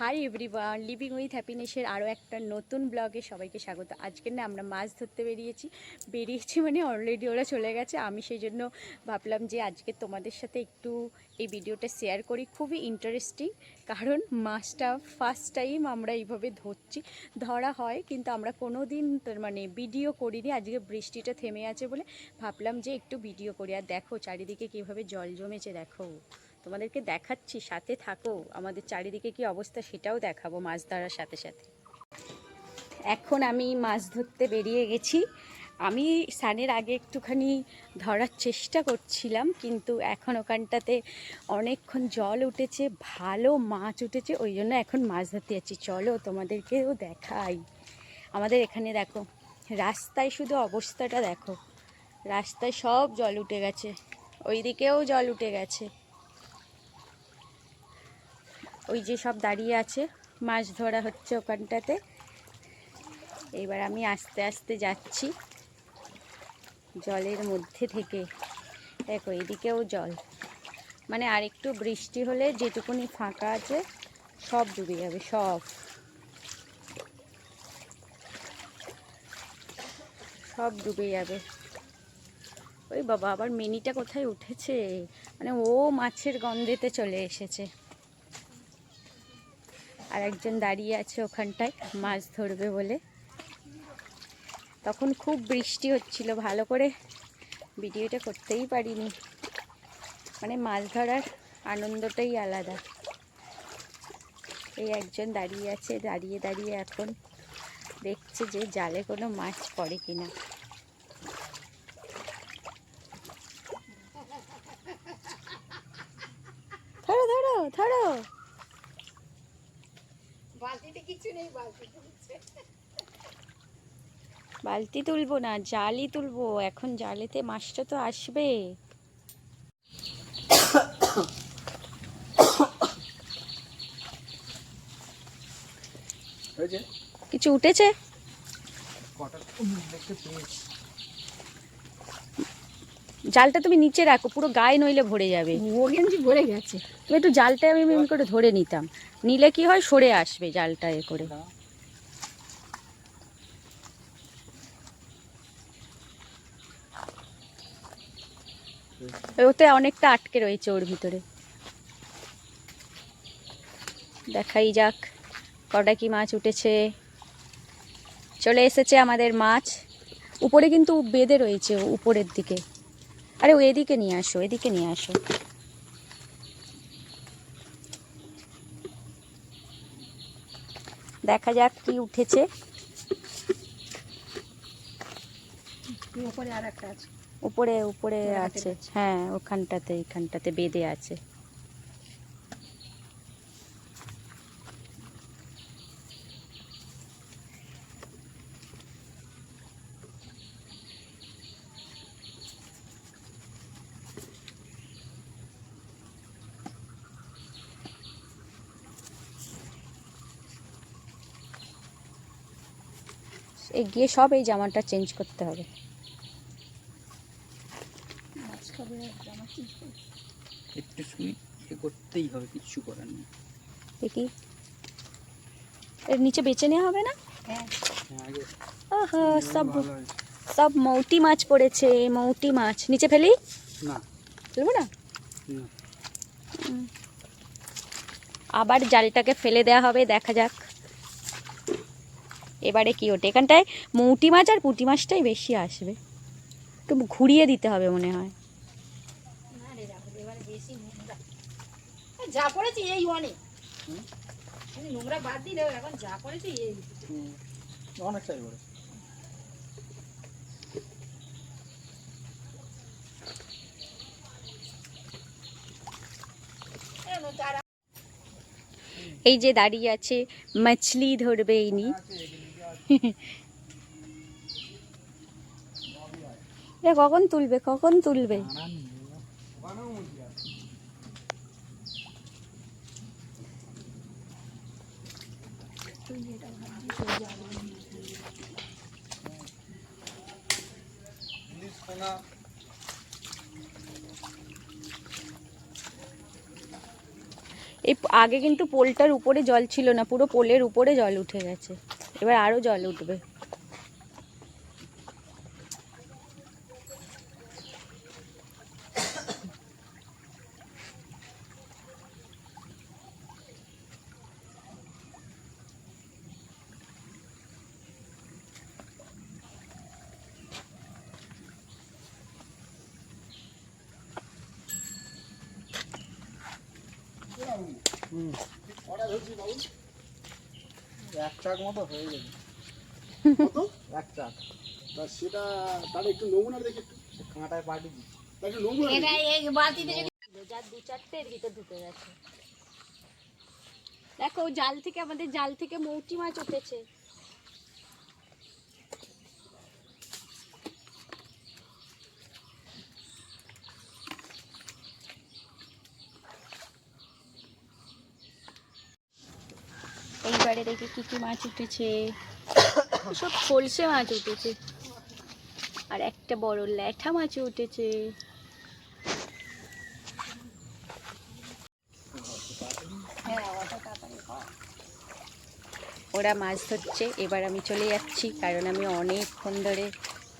High everyone living with হ্যাপিনেসের আরও একটা নতুন ব্লগে সবাইকে স্বাগত। আজকে না আমরা মাছ ধরতে বেরিয়েছি। বেরিয়েছি মানে অলরেডি ওরা চলে গেছে। আমি সেই জন্য ভাবলাম যে আজকে তোমাদের সাথে একটু এই ভিডিওটা শেয়ার করি। খুবই ইন্টারেস্টিং কারণ মাছটা ফার্স্ট টাইম আমরা এইভাবে ধরছি। ধরা হয়, কিন্তু আমরা কোনো দিন মানে ভিডিও করিনি। আজকে বৃষ্টিটা থেমে আছে বলে ভাবলাম যে একটু ভিডিও করি। আর দেখো চারিদিকে কীভাবে জল জমেছে, দেখো। তোমাদেরকে দেখাচ্ছি, সাথে থাকো। আমাদের চারিদিকে কি অবস্থা সেটাও দেখাবো মাছ ধরার সাথে সাথে। এখন আমি মাছ ধরতে বেরিয়ে গেছি। আমি স্নানের আগে একটুখানি ধরার চেষ্টা করছিলাম, কিন্তু এখন ওখানটাতে অনেকক্ষণ জল উঠেছে, ভালো মাছ উঠেছে, ওই জন্য এখন মাছ ধরতে যাচ্ছি। চলো তোমাদেরকেও দেখাই। আমাদের এখানে দেখো, রাস্তায় শুধু অবস্থাটা দেখো। রাস্তায় সব জল উঠে গেছে ওই দিকেও জল উঠে গেছে। ওই যে সব দাঁড়িয়ে আছে, মাছ ধরা হচ্ছে ওখানটাতে। এবার আমি আস্তে আস্তে যাচ্ছি জলের মধ্যে থেকে। দেখো, এদিকেও জল। মানে আরেকটু বৃষ্টি হলে যেটুকুনি ফাঁকা আছে, সব ডুবে যাবে, সব। সব ডুবে যাবে। ওই বাবা, আবার মিনিটা কোথায় উঠেছে? মানে ও মাছের গন্ধেতে চলে এসেছে। আর একজন দাঁড়িয়ে আছে ওখানটায়, মাছ ধরবে বলে। তখন খুব বৃষ্টি হচ্ছিল, ভালো করে ভিডিওটা করতেই পারিনি। মানে মাছ ধরার আনন্দটাই আলাদা। এই একজন দাঁড়িয়ে আছে, দাঁড়িয়ে দাঁড়িয়ে এখন দেখছে যে জালে কোনো মাছ পড়ে কিনা। ধরো ধরো ধরো। বালতিতে কিছু নেই বালতিতে বালতি তুলবো না জালই তুলবো। এখন জালেতে মাছটা তো আসবে। কিছু উঠেছে? কটা? দেখতে পেয়েছি। জালটা তুমি নিচে রাখো পুরো গায়ে নইলে ভরে যাবে। ও গেঞ্জি ভরে গেছে। তুমি একটু জালটা আমি এমনি করে ধরে নিতাম। নিলে কি হয় সরে আসবে জালটা এ করে। ওতে অনেকটা আটকে রয়েছে ওর ভিতরে। দেখাই যাক কটা কি মাছ উঠেছে। চলে এসেছে আমাদের মাছ। উপরে কিন্তু বেঁধে রয়েছে ও উপরের দিকে। আরে ও এদিকে নিয়ে আসো এদিকে নিয়ে আসো। দেখা যাক কি উঠেছে। ওপরে আর একটা আছে। উপরে উপরে আছে। আছে। হ্যাঁ ওখানটাতে এখানটাতে বেঁধে আছে। গিয়ে সব এই জামাটা চেঞ্জ করতে হবে। একটু করতেই হবে কিচ্ছু করার নেই। দেখি এর নিচে বেছে নেওয়া হবে না? হ্যাঁ। হ্যাঁ আগে ওহো সব সব মৌটি মাছ পড়েছে মৌটি মাছ। নিচে ফেলি? না। ফেলব না? না। আবার জালটাকে ফেলে দেওয়া হবে দেখা যাক। এবারে কি ওঠে? এখানটায় মৌটি মাছ আর পুঁটি মাছটাই বেশি আসবে। একটু ঘুরিয়ে দিতে হবে মনে হয়। যা পড়েছে এই অনেক। নোংরা বাদ দিলে এখন যা পড়েছে এই। অনেকটাই এই যে দাঁড়িয়ে আছে মাছলি ধরবে ইনি। এ কখন তুলবে কখন তুলবে? এই আগে কিন্তু পোলটার উপরে জল ছিল না, পুরো পোলের উপরে জল উঠে গেছে। এবার আরও জল উঠবে। এক চাক মতো হয়ে যাবে এক চাক। তা সেটা তার একটু নমুনা দেখে একটু। কাঁটায় পাটি দিচ্ছি একটু নমুনা এটা দেখি। বালতিতে যদি যার দু চারটে এর ভিতর ঢুকে গেছে। দেখো জাল থেকে আমাদের জাল থেকে মৌটি মাছ উঠেছে। এইবারে দেখি কি কি মাছ উঠেছে। সব খলসে মাছ উঠেছে। আর একটা বড় ল্যাঠা মাছ উঠেছে। ওরা মাছ ধরছে। এবার আমি চলে যাচ্ছি, কারণ আমি অনেকক্ষণ ধরে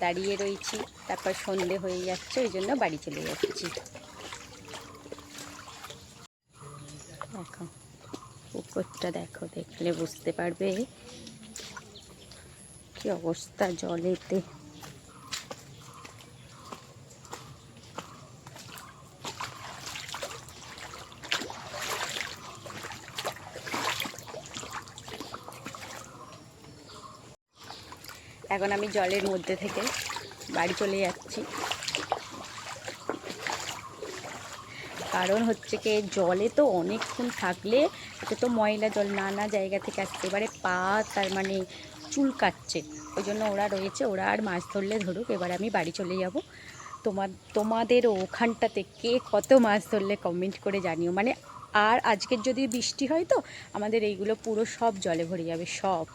দাঁড়িয়ে রয়েছি। তারপর সন্ধে হয়ে যাচ্ছে, ওই জন্য বাড়ি চলে যাচ্ছি। দেখো পুকুরটা দেখো, দেখলে বুঝতে পারবে কি অবস্থা জলেতে। এখন আমি জলের মধ্যে থেকে বাড়ি চলে যাচ্ছি। কারণ হচ্ছে কি, জলে তো অনেকক্ষণ থাকলে এটা তো ময়লা জল নানা জায়গা থেকে আসছে এবারে পা তার মানে চুল কাটছে। ওই জন্য ওরা রয়েছে, ওরা আর মাছ ধরলে ধরুক, এবার আমি বাড়ি চলে যাব। তোমার তোমাদের ওখানটাতে কে কত মাছ ধরলে কমেন্ট করে জানিও। মানে আর আজকের যদি বৃষ্টি হয় তো, আমাদের এইগুলো পুরো সব জলে ভরে যাবে, সব।